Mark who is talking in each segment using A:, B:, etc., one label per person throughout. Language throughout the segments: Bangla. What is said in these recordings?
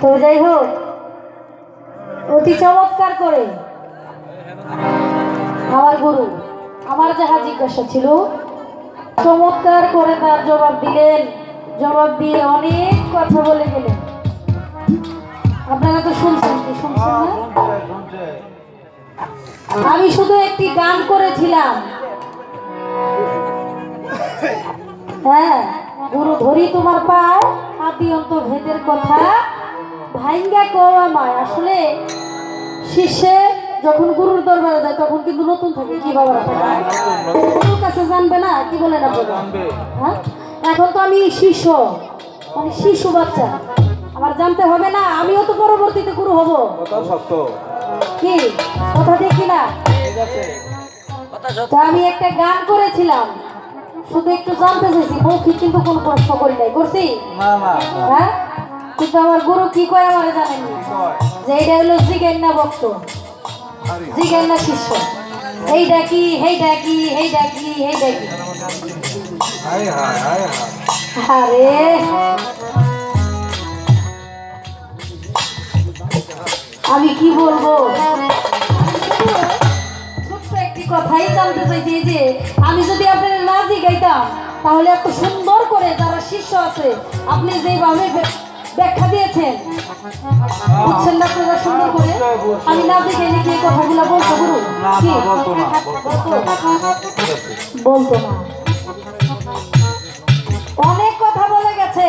A: তো যাই হোক, অতি চমৎকার করে আমার গুরু আমার যাহা জিজ্ঞাসা ছিল, চমৎকার করে তার জবাব দিলেন। জবাব দিয়ে অনেক কথা বলে গেলেন। আপনারা তো শুনছেন কি শুনছেন আমি শুধু একটি গান করেছিলাম। হ্যাঁ গুরু ধরি তোমার পাও আদি অন্ত ভেদের কথা। ভাইঙ্গা কোয়া মায় আসলে শিষ্যে যখন গুরুর দরবারে যায় তখন কিন্তু নতুন থাকে কি বাবা গুরুর কাছে জানবে না কি বলেন আপনারা? হ্যাঁ? এখন তো আমি শিষ্য মানে শিশু বাচ্চা। আমার জানতে হবে না আমিও তো পরবর্তীতে গুরু হব। কি? কথা দেখি না আমি একটা গান করেছিলাম। শুধু একটু জানতে চাইছি মৌখিক কিন্তু কোনো প্রশ্ন করি নাই করছি?
B: না না
A: হ্যাঁ? কিন্তু আমার গুরু কি কয় আমার জানেননি
B: কয়?
A: যে এইটা হলো জিজ্ঞান্না ভক্ত।
B: আরে।
A: জিজ্ঞান্না শিষ্য। এইটা কি হেইটা কি হেইটা কি হেইটা কি?
B: হায় হায় হায় হায়।
A: আরে। আমি কি বলব? ছোট্ট একটি কথাই জানতে চাইছি যে আমি যদি আপনাদের না জিগাইতাম তাহলে এত সুন্দর করে যারা শিষ্য আছে আপনি যেভাবে ব্যাখ্যা দিয়েছেন বুঝছেন না আপনারা সুন্দর করে? আমি না জিগাইলে কি এই কথাগুলো বলতো গুরু কি?
B: বলতো না,
A: অনেক কথা বলে গেছে।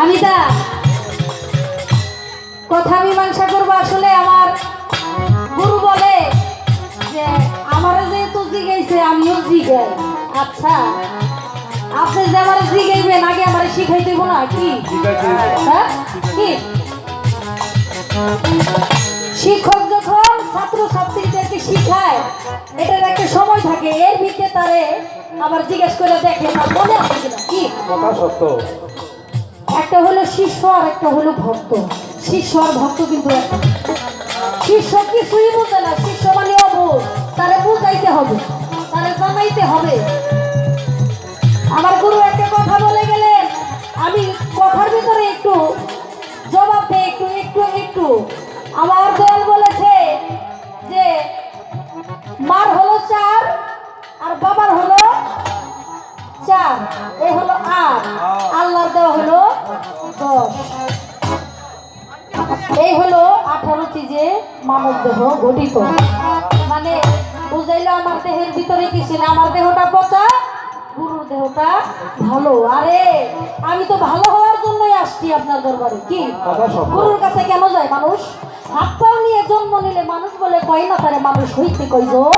A: আমি তা কথা মীমাংসা করব আসলে আমার গুরু বলে যে আমিও জিগাই আচ্ছা। আপনি যে আমার জিগাইবেন আগে আমার শিখাই দেব না কি? হ্যাঁ? কি? শিক্ষক যখন ছাত্র ছাত্রীদেরকে শিখায় এটার একটা সময় থাকে এর ভিতরে তারে আবার জিজ্ঞেস করে দেখে না মনে আছে কিনা কি?
B: কথা সত্য।
A: একটা হলো শিষ্য আর একটা হলো ভক্ত। শিষ্য আর ভক্ত কিন্তু। শিষ্য কিছুই বুঝে না শিষ্য মানে অবোধ তারে বুঝাইতে হবে। তারে জানাইতে হবে। আমার গুরু একটা কথা বলে গেলেন, আমি কথার ভিতরে একটু জবাব দেই, একটু একটু একটু। আমার দয়াল বলেছে যে, মার হলো চার, আর বাবার হলো চার। এ হলো আট, আল্লাহর দেওয়া হলো দশ। এই হলো আঠারোটি যে মানব দেহ গঠিত। মানে বুঝাইলো আমার দেহের ভিতরে কি ছিল? আমার দেহটা পচা? গুরুর দেহটা ভালো। আরে আমি তো ভালো হওয়ার জন্যই আসছি আপনার দরবারে। কি? গুরুর কাছে কেন যায় মানুষ? হাত পাও নিয়ে জন্ম নিলে মানুষ বলে কয় না তারে মানুষ হইতে কয়জন?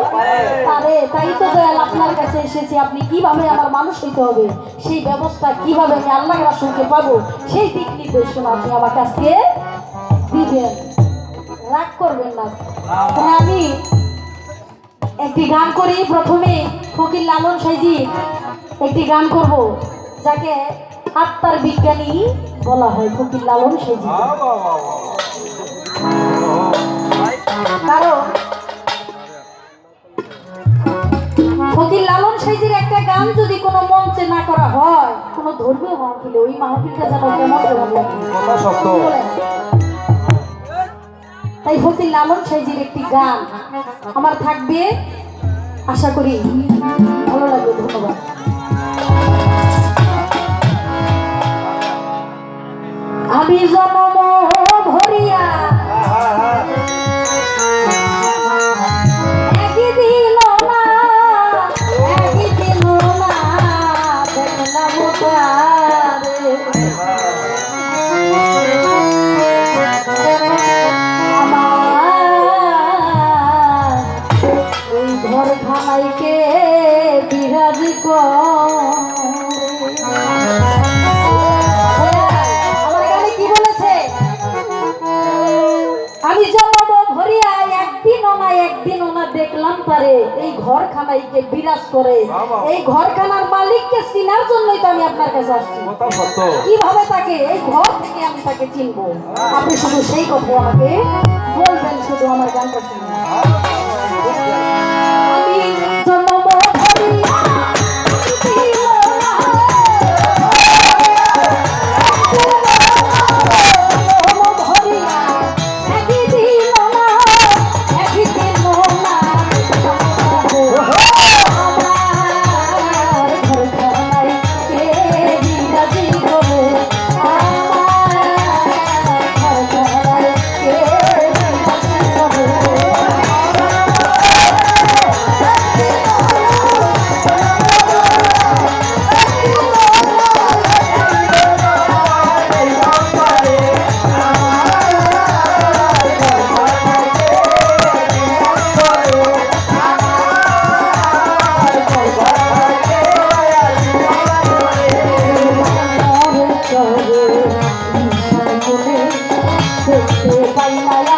A: পারে তাই তো দয়াল আপনার কাছে এসেছি। আপনি কীভাবে আমার মানুষ হইতে হবে? সেই ব্যবস্থা কীভাবে আমি আল্লাহ রাসুলকে পাবো? সেই দিক নির্দেশনা আপনি আমার কাছে দিবেন। রাগ করবেন না। তাহলে আমি একটি গান করি প্রথমে ফকির লালন সাইজি একটি গান করব যাকে আত্মার বিজ্ঞানী বলা হয় ফকির লালন সাইজি। কারণ ফকির লালন সাইজির একটা গান যদি কোনো মঞ্চে না করা হয় কোনো ধর্মীয় মাহফিলে ওই মাহফিলটা যেন কেমন লাগে। তাই ফকির লালন সাইজের একটি গান আমার থাকবে, আশা করি ভালো লাগবে, ধন্যবাদ। আমি জনম ভরিয়া ঘরখানাইকে বিরাজ করে। এই ঘরখানার মালিককে চিনার জন্যই তো আমি আপনার কাছে আসছি। কীভাবে তাকে এই ঘর থেকে আমি তাকে চিনবো? আপনি শুধু সেই কথা আমাকে বলবেন শুধু আমার গানটা শুনে la la la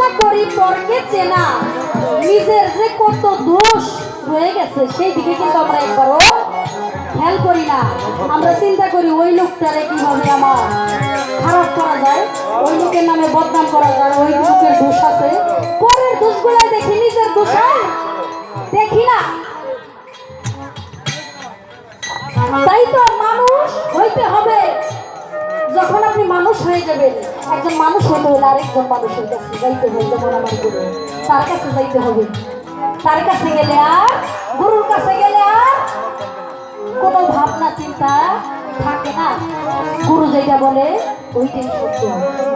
A: বাঞ্চা করি পরকে চেনা। নিজের যে কত দোষ রয়ে গেছে, সেই দিকে কিন্তু আমরা একবারও খেয়াল করি না। আমরা চিন্তা করি, ওই লোকটারে কীভাবে আমার খারাপ করা যায়? ওই লোকের নামে বদনাম করা যায় ওই লোকের দোষ আছে। পরের দোষগুলো দেখি, নিজের দোষ দেখি না। তাই তো মানুষ হইতে হবে। যখন আপনি মানুষ হয়ে যাবেন, একজন মানুষ হতে হলে আরেকজন মানুষের কাছে যাইতে হবে যেমন আমার গুরু। তার কাছে যাইতে হবে। তার কাছে গেলে আর, গুরুর কাছে গেলে আর কোনো ভাবনা, চিন্তা থাকে না। গুরু যেটা বলে, ওইটাই সত্য।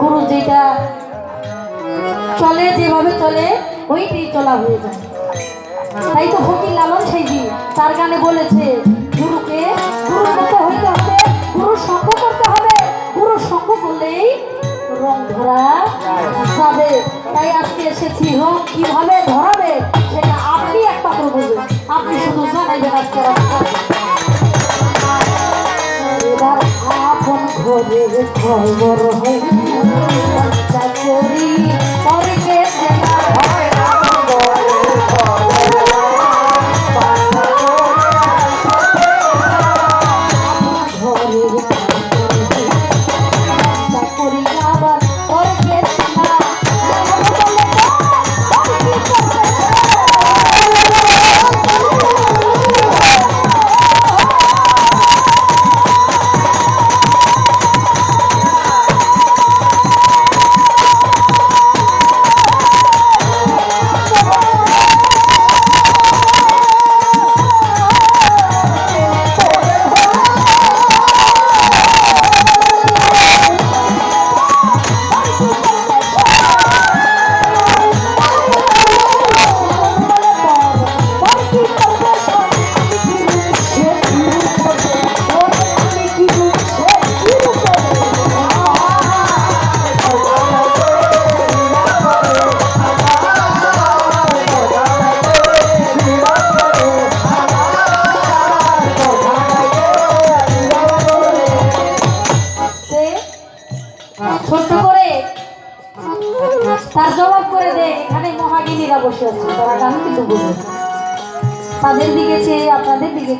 A: গুরু যেটা চলে, যেভাবে চলে, ওইটাই চলা হয়ে যায়। তাই তো ফকির লালন সেইজি তার গানে বলেছে, গুরুকে গুরু মতো হইতে হবে গুরু সঙ্গ করতে হবে। সঙ্গ করলেই রং ধরা যাবে। তাই আজকে এসেছি। রং কীভাবে ধরাবে, সেটা আপনি একমাত্র বলবেন। আপনি শুধু জানাইবেন আজকে এবার আপন ঘরে খবর হয়।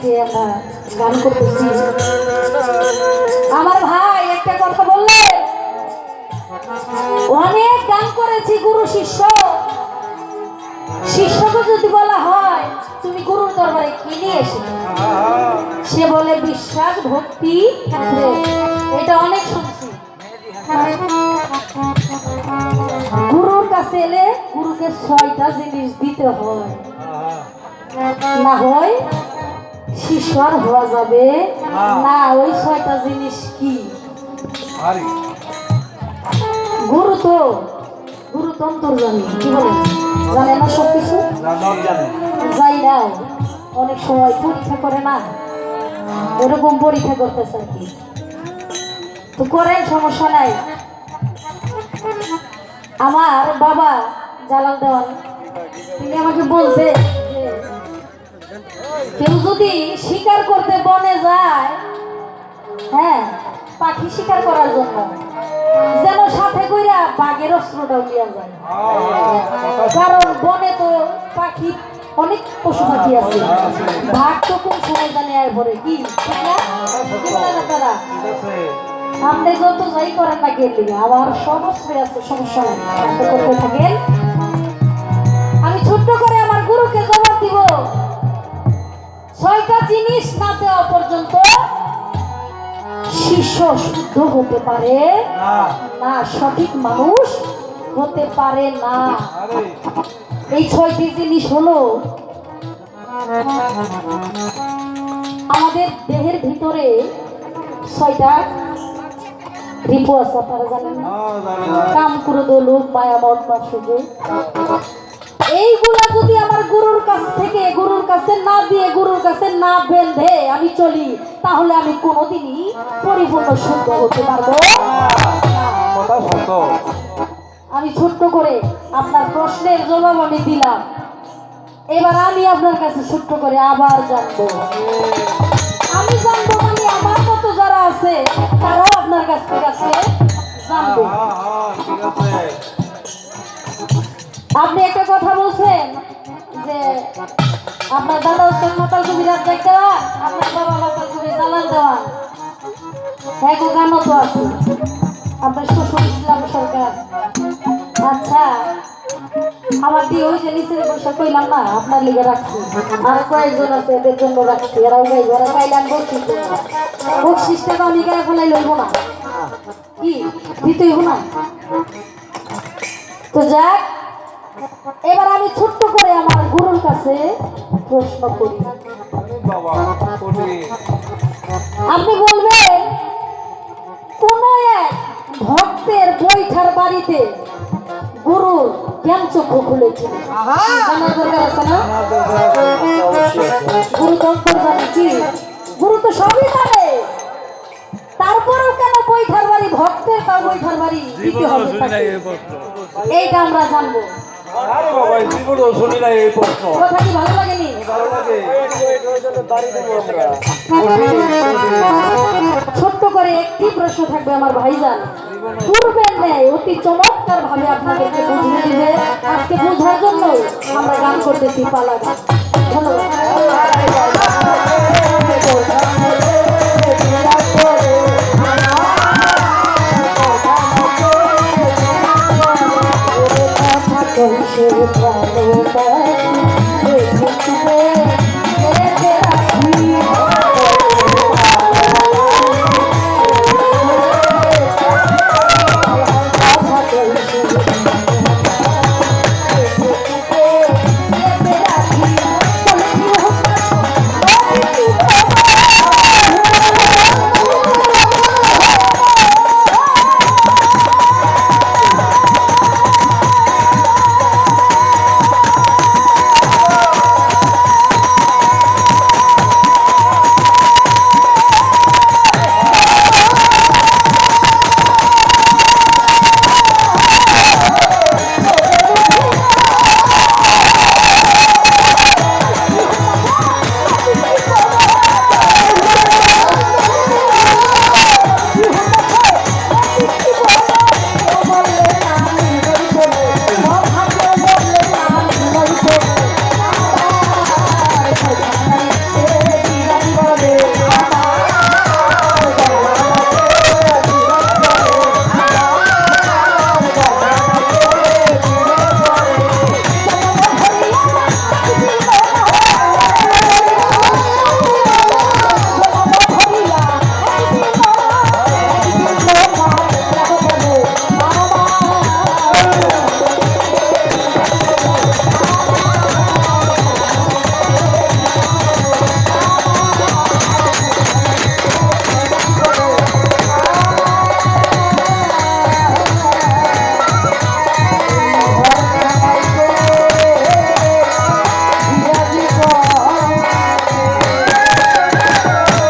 A: চেয়ে আমরা গান করতেছি আমার ভাই একটা কথা বললে? অনেক গান করেছি গুরু শিষ্য। শিষ্যকে যদি বলা হয়, তুমি গুরুর দরবারে কি নিয়ে এসেছ? সে বলে, বিশ্বাস, ভক্তি এটা অনেক শুনছি। গুরুর কাছে এলে গুরুকে ছয়টা জিনিস দিতে হয়। না হয় আর হওয়া যাবে? না ওই ছয়টা জিনিস কি? গুরু তো গুরু তো অন্তর্জামী কি বলে? জানে না সব কিছু যাই না অনেক সময় পরীক্ষা করে না। এরকম পরীক্ষা করতেছে আর কি। তো করেন সমস্যা নাই। আমার বাবা জালাল দেওয়ান। তিনি আমাকে বলছে যে কেউ যদি শিকার করতে বনে যায় হ্যাঁ পাখি শিকার করার জন্য, যেন সাথে কইরা বাঘের অস্ত্রটাও নিয়ে যায়। কারণ বনে তো পাখি অনেক পশু পাখি আছে। ভাগ তো কোন সময় জানে আর পরে কি? ঠিক না? সামনে যত যাই করেন না গেলে আবার সমস্যা আছে, সমস্যা করতে থাকেন। আমি ছোট্ট করে আমার গুরুকে জবাব দিব। ছয়টা জিনিস না দেওয়া পর্যন্ত শিষ্য শুদ্ধ হতে পারে
B: না।
A: সঠিক মানুষ হতে পারে না। এই ছয়টি জিনিস হলো আমাদের দেহের ভিতরে ছয়টা রিপু আছে আপনারা জানেন
B: হ্যাঁ
A: কাম ক্রোধ লোভ মায়া মত বা সুযোগ এইগুলা যদি আমার গুরুর কাছ থেকে গুরুর কাছে না দিয়ে গুরুর কাছে না বেঁধে আমি চলি তাহলে আমি কোনোদিনই পরিপূর্ণ শুদ্ধ হতে পারব আমি ছোট্ট করে আপনার প্রশ্নের জবাব আমি দিলাম। এবার আমি আপনার কাছে ছোট্ট করে আবার জানব। আমি জানব মানে আমার মতো যারা আছে তারাও আপনার কাছ থেকে আজকে জানবে।
B: হ্যাঁ হ্যাঁ আছে।
A: আপনি একটা কথা বলছেন যে আপনার দাদা হচ্ছেন মাতাল কবির দেখতে পান, আপনার বাবা মাতাল কবির জালাল দেওয়ান এক গানও তো আছে। আপনার শ্বশুর ইসলাম সরকার। আচ্ছা আমার দিয়ে ওই যে নিচের বসে কইলাম না আপনার লিগে রাখছি। আর কয়েকজন আছে এদের জন্য রাখছি। এরা গাই ঘরে পাইলাম বকশিস তো আমি গায়ে ফেলাই লইব না। কি? দিতে হইব না? তো যাক এবার আমি ছোট্ট করে আমার গুরুর কাছে প্রশ্ন করি।
B: আমি বাবা করি
A: আপনি বলবেন কোন এক ভক্তের বৈঠার বাড়িতে গুরুর জ্ঞান চক্ষু খুলেছিল? জানার দরকার আছে না। গুরু তো অন্তর জানে কি গুরু তো সবই জানে। তারপরেও কেন বৈঠার বাড়ি ভক্তের তার বৈঠার বাড়ি দিতে হবে এইটা আমরা জানব।
B: আরে বাবা জীবনও শুনি না এই প্রশ্ন।
A: কথা কি ভালো লাগেনি।
B: ভালো লাগে।
A: ছোট্ট করে একটি প্রশ্ন থাকবে আমার ভাইজান। পূর্বের ন্যায় অতি চমৎকার ভাবে আপনাদেরকে বুঝিয়ে দিবে আজকে বোঝার জন্য আমরা গান করতেছি পালা গান